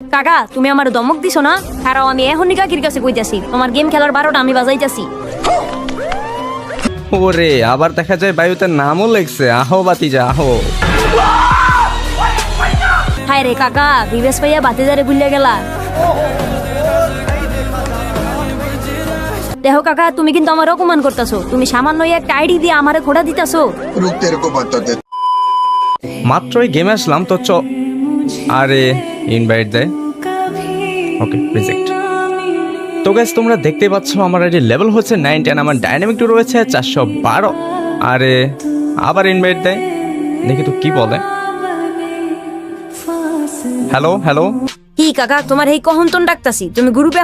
কাকা তুমি আমার দমক দিছো না? কারণ আমি এখনই কাকির কাছে কইতাছি তোমার গেম খেলার বারোটা আমি বাজাইতাছি। ওরে আবার দেখা যায় বায়ুতে নামও লেখছে আহো বাতি যা আহো। হায় রে কাকা বিবেশ ভাইয়া বাতিজারে ভুলিয়া গেলা। দেখো কাকা তুমি কিন্তু আমার অপমান করতেছো। তুমি সামান্য একটা আইডি দিয়ে আমারে ঘোড়া দিতাছো। মাত্রই গেম আসলাম তো চ। আরে ইনভাইট দেয়। ওকে রিজেক্ট তো গ্যাস তোমরা দেখতে পাচ্ছ আমার আইডি লেভেল হচ্ছে নাইন টেন আমার ডাইনামিক টু রয়েছে, চারশো বারো। আরে, আবার ইনভাইট দেয়। দেখি তো কি বলে। হ্যালো হ্যালো কি কাকা তোমার এই কহন্তন ডাকতাছি? তুমি গ্রুপে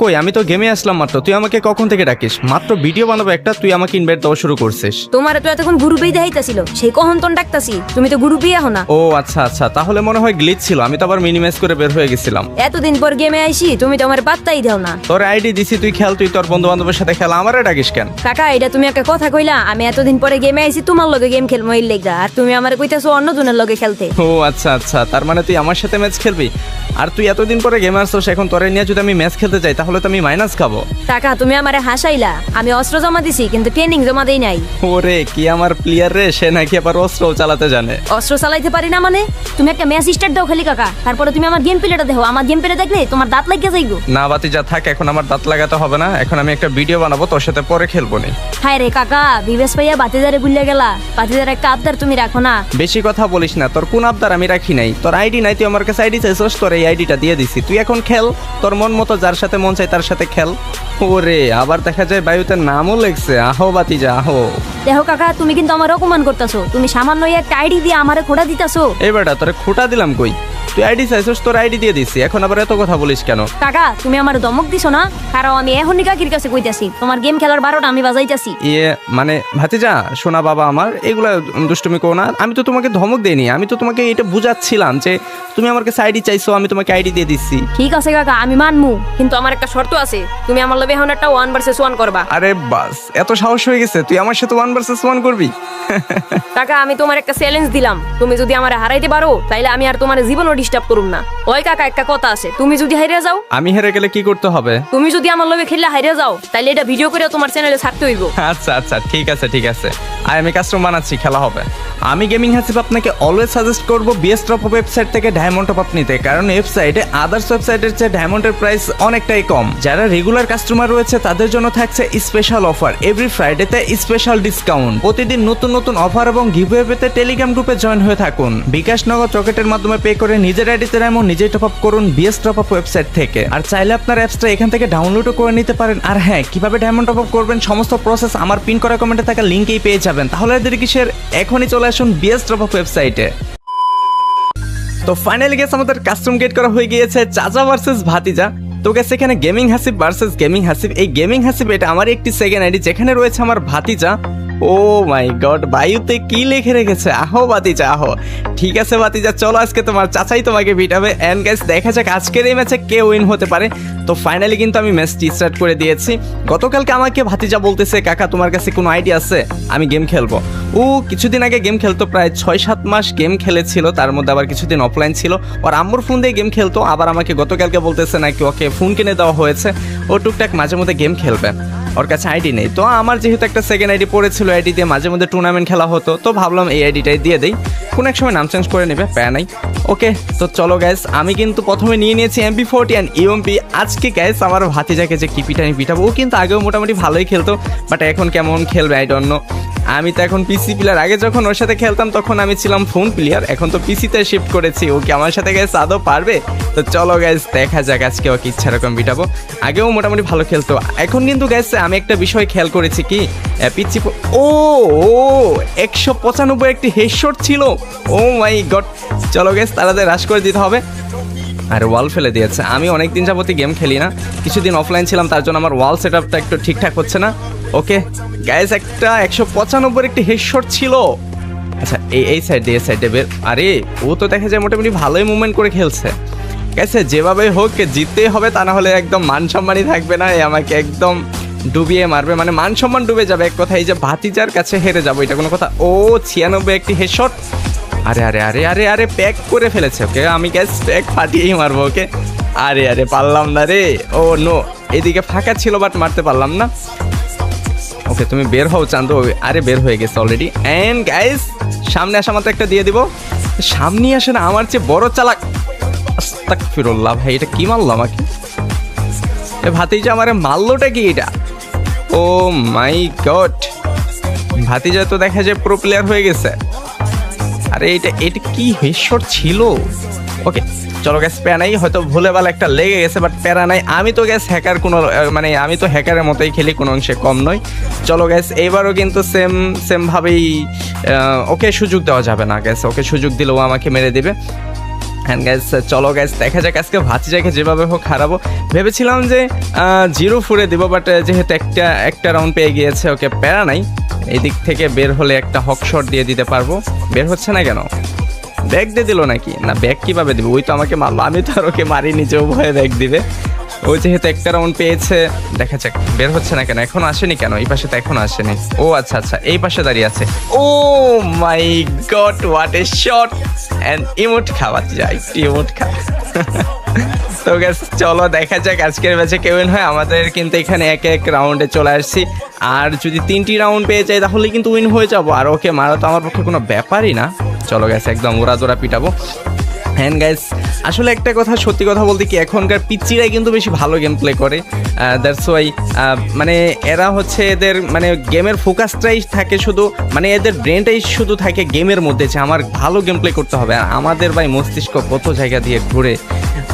কই আমি তো গেমে আসলাম মাত্র। তুই আমাকে কখন থেকে ডাকিস? মাত্র ভিডিও বানাবো একটা তুই আমাকে ইনভাইট দেওয়া শুরু করছিস। তোমার তো এতক্ষণ গ্রুপেই দেখাইতাছিল। সেই কহন্তন ডাকতাছি? তুমি তো গ্রুপেই না। ও আচ্ছা আচ্ছা। তাহলে মনে হয় গ্লিচ ছিল। আমি তো আবার মিনিমাইজ করে বের হয়ে গেছিলাম। এতদিন পর গেমে আইছি তুমি তো আমার পাত্তাই দাও না। তোর আইডি দিছি তুই খেল তুই তোর বন্ধু বান্ধবের সাথে খেলা। আমারে ডাকিস কেন? কাকা এটা তুমি একটা কথা কইলা। আমি এতদিন পরে গেমে আইছি তোমার লগে গেম খেলব এই লেগা আর তুমি আমার কইতাছো অন্য জনের লগে খেলতে। ও আচ্ছা আচ্ছা। তার মানে তুই আমার সাথে ম্যাচ খেলবি? আর তুই এতদিন পরে গেম আসছিস এখন তোরে নিয়ে যদি আমি ম্যাচ খেলতে যাই তাহলে তো আমি মাইনাস খাব। কাকা তুমি আমারে হাসাইলা। আমি অস্ত্র জমা দিছি কিন্তু ট্রেনিং জমা দেই নাই। ওরে কি আমার প্লেয়ার রে? সে নাকি আবার অস্ত্র চালাতে জানে। অস্ত্র চালাইতে পারি না মানে? তুমি একটা ম্যাচ স্টার্ট দাও খালি কাকা তারপরে তুমি আমার গেম প্লেটা দেখো। আমার গেম প্লে দেখলে তোমার দাঁত লাগিয়ে যাইগো না বাতি যা থাক এখন আমার দাঁত লাগাতে হবে না। এখন আমি একটা ভিডিও বানাবো তোর সাথে পরে খেলব নি। হায় রে কাকা বিবেশ ভাইয়া বাতিদারে ভুলিয়া গেলা। বাতিদার একটা আবদার তুমি রাখো না। বেশি কথা বলিস না তোর কোন আবদার আমি রাখি নাই? তোর আইডি নাই তুই আমার কাছে আইডি চাইছস তোর এই আইডিটা দিয়ে দিছি। তুই এখন খেল তোর মন মতো যার সাথে মন চাই তার সাথে খেল। ওরে আবার দেখা যায় বায়ুতে নামও লেগছে। আহো বাতি যা আহো। দেখো কাকা তুমি কিন্তু আমার অপমান করতেছো। তুমি সামান্য একটা আইডি দিয়ে আমারে খোঁটা দিতাছো। এই বেটা তোরে খোটা দিলাম কই? তুই আইডি চাইছস তোর আইডি দিয়ে দিছি। এখন আবার এত কথা বলিস কেন? কাকা তুমি আমার দমক দিছো না? কারণ আমি এখনই কাকির কাছে কইতাছি তোমার গেম খেলার বারোটা আমি বাজাইতাছি। ইয়ে মানে ভাতিজা শোনা বাবা আমার এগুলা দুষ্টুমি করো না। আমি তো তোমাকে ধমক দেইনি আমি তো তোমাকে এটা বুঝাচ্ছিলাম যে তুমি আমার কাছে আইডি চাইছো আমি তোমাকে আইডি দিয়ে দিচ্ছি। ঠিক আছে কাকা আমি মানমু কিন্তু আমার একটা শর্ত আছে। তুমি আমার লবে এখন একটা ওয়ান ভার্সেস ওয়ান করবা। আরে বাস এত সাহস হয়ে গেছে তুই আমার সাথে ওয়ান ভার্সেস ওয়ান করবি? কাকা আমি তোমার একটা চ্যালেঞ্জ দিলাম। তুমি যদি আমার হারাইতে পারো তাইলে আমি আর তোমার জীবনও ডিস্টার্ব করুম না। ওই কাকা একটা কথা আছে। তুমি যদি হাইরে যাও আমি হেরে গেলে কি করতে হবে? তুমি যদি আমার লগে খেললে হাইরে যাও তাইলে এটা ভিডিও করে তোমার চ্যানেলে ছাড়তে হইব। আচ্ছা আচ্ছা ঠিক আছে ঠিক আছে। আর আমি কাস্টম বানাচ্ছি খেলা হবে। আমি গেমিং হাসিব আপনাকে অলওয়েজ সাজেস্ট করব বিএস টপ ওয়েবসাইট থেকে ডায়মন্ড টপ আপ নিতে। কারণ ওয়েবসাইটে আদার্স ওয়েবসাইটের চেয়ে ডায়মন্ডের প্রাইস অনেকটাই কম। যারা রেগুলার কাস্টমার রয়েছে তাদের জন্য থাকছে স্পেশাল অফার এভরি ফ্রাইডেতে স্পেশাল ডিসকাউন্ট প্রতিদিন নতুন নতুন অফার এবং গিভওয়ে পেতে টেলিগ্রাম গ্রুপে জয়েন হয়ে থাকুন। বিকাশ নগদ রকেটের মাধ্যমে পে করে নিজের আইডিতে ডায়মন্ড নিজেই টপ আপ করুন বিএস টপ আপ ওয়েবসাইট থেকে। আর চাইলে আপনার অ্যাপসটা এখান থেকে ডাউনলোডও করে নিতে পারেন। আর হ্যাঁ কীভাবে ডায়মন্ড টপ আপ করবেন, সমস্ত প্রসেস আমার পিন করা কমেন্টে থাকা লিঙ্কেই পেয়ে যাবেন। তাহলে এদের কিসের? এখনই চলে আসুন বিএস টপ আপ ওয়েবসাইটে তো ফাইনালি গেস আমাদের কাস্টম গেট করা হয়ে গিয়েছে চাচা ভার্সেস ভাতিজা। তো গেছে এখানে gaming Hasib versus gaming Hasib. এই গেমিং হাসিব এটা আমার একটি সেকেন্ড আইডি যেখানে রয়েছে আমার ভাতিজা। ও মাই গড, বায়ুতে কি লিখে রেখেছে? আহো বাতিজা, আহো। ঠিক আছে বাতিজা, চলো আজকে তোমার চাচাই তোমাকে বিটাবে এন্ড গাইস দেখা যাক আজকের এই ম্যাচে কে উইন হতে পারে। তো ফাইনালি কিন্তু আমি ম্যাচটি স্টার্ট করে দিয়েছি। গতকালকে আমাকে ভাতিজা বলতেছে, কাকা, তোমার কাছে কোনো আইডিয়া আছে? আমি গেম খেলব। ও কিছুদিন আগে গেম খেলতো, প্রায় ছয় সাত মাস গেম খেলেছিল, তার মধ্যে আবার কিছুদিন অফলাইন ছিল। ওর আম্মুর ফোন দিয়ে গেম খেলতো, আবার আমাকে গতকালকে বলতেছে নাকি ওকে ফোন কিনে দেওয়া হয়েছে। ও টুকটাক মাঝে মধ্যে গেম খেলবে, ওর কাছে আইডি নেই। তো আমার যেহেতু একটা সেকেন্ড আইডি পড়েছিল আইডি দিয়ে মাঝে মধ্যে টুর্নামেন্ট খেলা হতো, তো ভাবলাম এই আইডিটাই দিয়ে দেই। কোনো এক সময় নাম চেঞ্জ করে নেবে প্যারা নাই। ওকে, তো চলো গ্যাস আমি কিন্তু প্রথমে নিয়ে নিয়েছি এমপি ফোরটি অ্যান্ড ইউএমপি আজকে গ্যাস আমার ভাতিজাকে যে কি পিটানি পিটাবো, ও কিন্তু আগেও মোটামুটি ভালোই খেলতো বাট এখন কেমন খেলবে আই নো আমি তো এখন পিসি প্লেয়ার আগে যখন ওর সাথে খেলতাম, তখন আমি ছিলাম ফোন প্লেয়ার এখন তো পিসিতে শিফট করেছি। ও কি আমার সাথে গ্যাস আদৌ পারবে? তো চলো গ্যাস দেখা যাক আজকে ওকে ইচ্ছা রকম পিটাবো আগেও মোটামুটি ভালো খেলতো। এখন কিন্তু গ্যাস আমি একটা বিষয় খেয়াল করেছি কি? পিচ্ছি ও ও, একশো পঁচানব্বই একটি হেডশট ছিল। ও মাই গড চলো গ্যাস তাড়াতাড়ি রাশ করে দিতে হবে। আর ওয়াল ফেলে দিয়েছে। আমি অনেক দিন যাবতীয় গেম খেলি না। কিছুদিন অফলাইন ছিলাম, তার জন্য আমার ওয়াল সেট আপটা একটু ঠিকঠাক হচ্ছে না। ওকে গ্যাস একটা একশো পঁচানব্বই একটি হেডশট ছিল। আচ্ছা এই এই সাইডে এই সাইডে বের। আরে, ও তো দেখা যায় মোটামুটি ভালোই মুভমেন্ট করে খেলছে। গেছে যেভাবে হোক জিততেই হবে, তা না হলে একদম মান সম্মানই থাকবে না আমাকে একদম ডুবিয়ে মারবে। মানে মান সম্মান ডুবে যাবে এক কথা, এই যে ভাতিজার কাছে হেরে যাব, এটা কোনো কথা। ও ছিয়ানব্বই একটি হেডশট আরে আরে আরে আরে আরে প্যাক করে ফেলেছে, ওকে? আমি গ্যাস প্যাক ফাটিয়েই মারবো, ওকে? আরে আরে, পারলাম না রে। ও নো এদিকে ফাঁকা ছিল বাট মারতে পারলাম না। ওকে তুমি বের হও চান্দু আরে বের হয়ে গেছে অলরেডি অ্যান্ড গাইস সামনে আসা মাত্র একটা দিয়ে দিব। সামনে আসে না, আমার চেয়ে বড় চালাক। আস্তাগফিরুল্লাহ ভাই, এটা কি মারলো আমাকে? এ ভাতিজা আমারে মারলোটা কি এটা? ও মাই গড ভাতিজা তো দেখা যায় প্রো প্লেয়ার হয়ে গেছে। আরে এটা এটা কি হেশ্বর ছিল? ওকে চলো গ্যাস প্যারা নাই, হয়তো ভুলে ভালো একটা লেগে গেছে বাট প্যারা নাই। আমি তো গ্যাস হ্যাকার কোনো মানে আমি তো হ্যাকারের মতোই খেলি, কোনো অংশে কম নয় চলো গ্যাস এইবারও কিন্তু সেম সেমভাবেই ওকে সুযোগ দেওয়া যাবে না গ্যাস ওকে সুযোগ দিলেও আমাকে মেরে দিবে। হ্যান্ড গ্যাস চলো গ্যাস দেখা যাক আজকে ভাতিজাকে যেভাবে হোক হারাবো। ভেবেছিলাম যে জিরো ফুরে দিব বাট যেহেতু একটা একটা রাউন্ড পেয়ে গিয়েছে, ওকে প্যারা নাই। এদিক থেকে বের হলে একটা হক শট দিয়ে দিতে পারব। বের হচ্ছে না কেন? ব্যাগ দিয়ে দিল নাকি? না, ব্যাগ কীভাবে দেবে? ওই তো আমাকে মারলো। আমি তো আর ওকে মারি নিজেও ভয়ে ব্যাগ দিবে। ও যেহেতু একটা রাউন্ড পেয়েছে, দেখা যাক, বের হচ্ছে না কেন? এখন আসেনি কেন? এই পাশে তো এখন আসেনি। ও আচ্ছা আচ্ছা এই পাশে দাঁড়িয়ে আছে। ও my god what a shot and emote খাওয়া যায় ইমোট খা। তো গ্যাস চলো দেখা যাক আজকের ম্যাচে কেমন হয়। আমাদের কিন্তু এখানে এক এক রাউন্ডে চলে আসছি। আর যদি তিনটি রাউন্ড পেয়ে যাই, তাহলে কিন্তু উইন হয়ে যাব। আর ওকে মারা তো আমার পক্ষে কোনো ব্যাপারই না। চলো গ্যাস একদম ওরা জোরা পিটাবো। হ্যান্ড গাইস আসলে একটা কথা, সত্যি কথা বলতে কি, এখনকার পিচ্চিরাই কিন্তু বেশি ভালো গেম প্লে করে দ্যাটস ওয়াই মানে এরা হচ্ছে এদের মানে গেমের ফোকাসটাই থাকে শুধু মানে এদের ব্রেনটাই শুধু থাকে গেমের মধ্যে যে আমার ভালো গেম প্লে করতে হবে। আর আমাদের ভাই মস্তিষ্ক কত জায়গা দিয়ে ঘুরে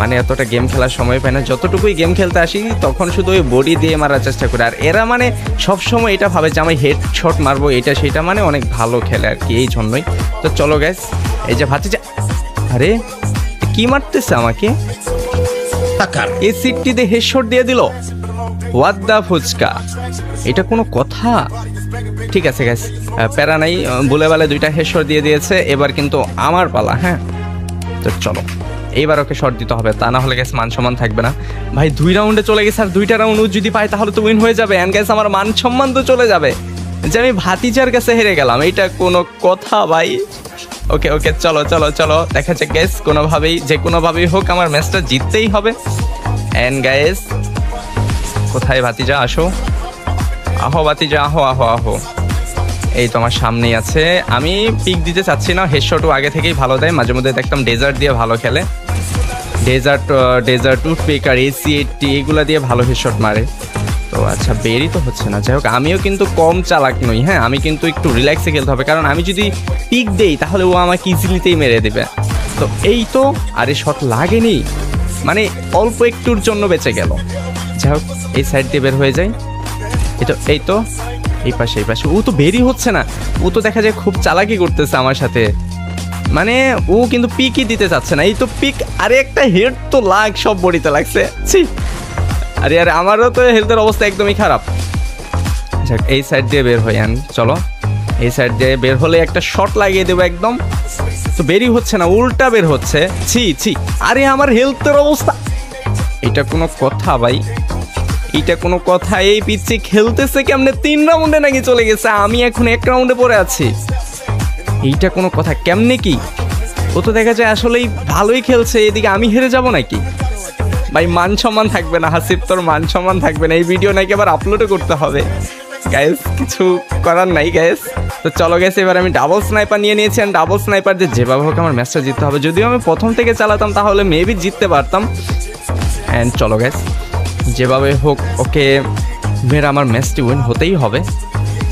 মানে এতটা গেম খেলার সময় পায় না। যতটুকুই গেম খেলতে আসি, তখন শুধু ওই বডি দিয়ে মারার চেষ্টা করে। আর এরা মানে সব সময় এটা ভাবে যে আমি হেড শট মারবো, এটা সেটা মানে অনেক ভালো খেলে আর কি, এই জন্যই। তো চলো গ্যাস এই যে ভাতিজা আরে কি মারতেছে আমাকে? এই সিটটিতে হেডশট দিয়ে দিল। What the fuchka? এটা কোনো কথা? ঠিক আছে গ্যাস প্যারা নাই বলে বেলা দুইটা হেডশট দিয়ে দিয়েছে এবার কিন্তু আমার পালা হ্যাঁ? তো চলো এইবার ওকে শট দিতে হবে তা না হলে গ্যাস মান সম্মান থাকবে না। ভাই দুই রাউন্ডে চলে গেছে আর দুইটা রাউন্ড যদি পাই তাহলে তো উইন হয়ে যাবে। অ্যান্ড গ্যাস আমার মান সম্মান তো চলে যাবে। যে আমি ভাতিজার কাছে হেরে গেলাম এটা কোনো কথা ভাই। ওকে ওকে চলো চলো চলো। দেখা যাক গ্যাস কোনোভাবেই, যে কোনোভাবেই হোক, আমার ম্যাচটা জিততেই হবে। অ্যান্ড গ্যাস কোথায় ভাতিজা? আসো। আহো ভাতিজা, আহো আহো আহো। এই তো আমার সামনেই আছে। আমি পিক দিতে চাচ্ছি না হেডশটও আগে থেকেই ভালো দেয়। মাঝে মধ্যে দেখতাম ডেজার্ট দিয়ে ভালো খেলে। ডেজার্ট ডেজার্ট টুথ পিক আর এসি এইটটি এগুলো দিয়ে ভালো হেডশট মারে। তো আচ্ছা বেরই তো হচ্ছে না। যাই হোক, আমিও কিন্তু কম চালাক নই হ্যাঁ? আমি কিন্তু একটু রিল্যাক্সে খেলতে হবে, কারণ আমি যদি পিক দেই, তাহলে ও আমাকে ইজিলিতেই মেরে দেবে। তো এই তো, আরে শট লাগেনি। মানে অল্প একটুর জন্য বেঁচে গেল। যাই হোক, এই সাইড দিয়ে বের হয়ে যায় এই তো এই তো, এই পাশে এই পাশে। ও তো বেরই হচ্ছে না। ও তো দেখা যায় খুব চালাকি করতেছে আমার সাথে। মানে ও কিন্তু পিকই দিতে চাচ্ছে না। এই তো পিক আরে একটা হেড তো লাগ, সব বডিতে লাগছে। ছি। আরে আরে, আমারও তো হেলথের অবস্থা একদমই খারাপ। যাক এই সাইড দিয়ে বের হই, আন, চলো। এই সাইড দিয়ে বের হলে একটা শট লাগিয়ে দেবো একদম। তো বেরই হচ্ছে না, উল্টা বের হচ্ছে। ছি ছি। আরে, আমার হেলথের অবস্থা। এটা কোনো কথা ভাই। এটা কোনো কথা। এই পিচ্ছি খেলতেছে কেমনে? তিন রাউন্ডে নাকি চলে গেছে। আমি এখন এক রাউন্ডে পড়ে আছি। এইটা কোনো কথা। কেমনে কি? ও তো দেখা যায় আসলেই ভালোই খেলছে। এদিকে আমি হেরে যাব নাকি? ভাই, মান সম্মান থাকবে না, হাসিব তোর মান সম্মান থাকবে না। এই ভিডিও নাকি আবার আপলোডও করতে হবে। গ্যাস কিছু করার নাই গ্যাস তো চলো গ্যাস এবার আমি ডাবল স্নাইপার নিয়ে নিয়েছি আর ডাবল স্নাইপার যে যেভাবে হোক আমার ম্যাচটা জিততে হবে। যদিও আমি প্রথম থেকে চালাতাম, তাহলে মেবি জিততে পারতাম। অ্যান্ড চলো গ্যাস যেভাবে হোক ওকে মেয়েরা আমার ম্যাচটি উইন হতেই হবে।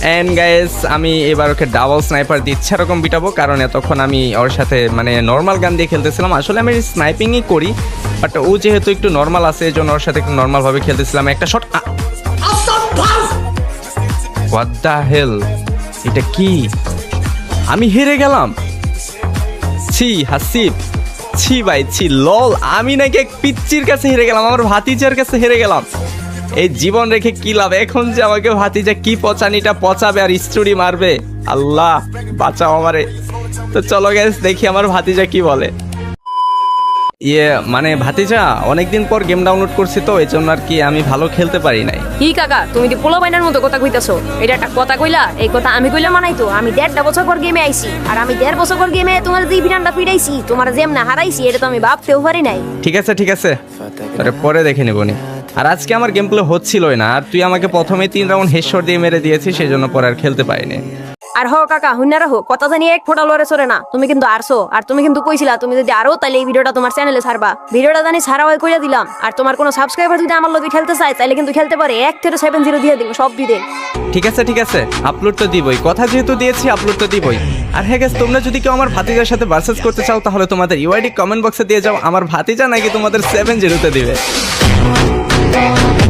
অ্যান্ড গাইস আমি এবার ওকে ডাবল স্নাইপার দিয়ে ইচ্ছা রকম বিটাবো, কারণ এতক্ষণ আমি ওর সাথে মানে নর্মাল গান দিয়ে খেলতেছিলাম। আসলে আমি স্নাইপিংই করি বাট ও যেহেতু একটু নর্মাল আছে এই জন্য ওর সাথে একটু নর্মালভাবে খেলতেছিলাম। একটা শট হোয়াট দ্য হেল এটা কি? আমি হেরে গেলাম। ছি, হাসিব। ছি ভাই, ছি, লল। আমি নাকি এক কাছে হেরে গেলাম, আমার ভাতিজার কাছে হেরে গেলাম। এই জীবন রেখে কি লাভ? এখন যে আমাকে ভাতিজা কি পচানিটা পচাবে আর স্টোরি মারবে? আল্লাহ বাঁচাও আমারে। তো চলো গ্যাস দেখি আমার ভাতিজা কি বলে। ইয়ে মানে ভাতিজা অনেকদিন পর গেম ডাউনলোড করছি তো এই জন্য আর কি আমি ভালো খেলতে পারি নাই। কি কাকা তুমি কি পোলা বাইনার মতো কথা কইতাছো। এটা একটা কথা কইলা এই কথা আমি কইলা মানাই তো। আমি দেড়টা বছর পর গেমে আইছি আর আমি দেড় বছর পর গেমে তোমার যে বিরানটা ফিরাইছি তোমার জেম না হারাইছি এটা তো আমি ভাবতেও পারি নাই। ঠিক আছে ঠিক আছে। পরে দেখে নেবনি আর আজকে আমার গেম প্লে হচ্ছিলই না আর তুই আমাকে প্রথমে তিন রাউন্ড হেডশট দিয়ে মেরে দিয়েছিস সেজন্য পরে আর খেলতে পারিনি। আর হো কাকা হুন্নারা হো কথা জানি এক ফোটা লড়ে সরে না। তুমি কিন্তু আরছো আর তুমি কিন্তু কইছিলা তুমি যদি আরও তাহলে এই ভিডিওটা তোমার চ্যানেলে ছাড়বা। ভিডিওটা জানি ছাড়া হয় কইরা দিলাম আর তোমার কোনো সাবস্ক্রাইবার যদি আমার লগে খেলতে চায় তাহলে কিন্তু খেলতে পারে। এক থেকে সেভেন জিরো দিয়ে দিব সব দিয়ে ঠিক আছে ঠিক আছে আপলোড তো দিবই। কথা যেহেতু দিয়েছি আপলোড তো দিবই। আর হ্যাঁ guys, তোমরা যদি কেউ আমার ভাতিজার সাথে ভার্সেস করতে চাও তাহলে তোমাদের ইউআইডি কমেন্ট বক্সে দিয়ে যাও। আমার ভাতিজা নাকি তোমাদের সেভেন জিরোতে দিবে। dance.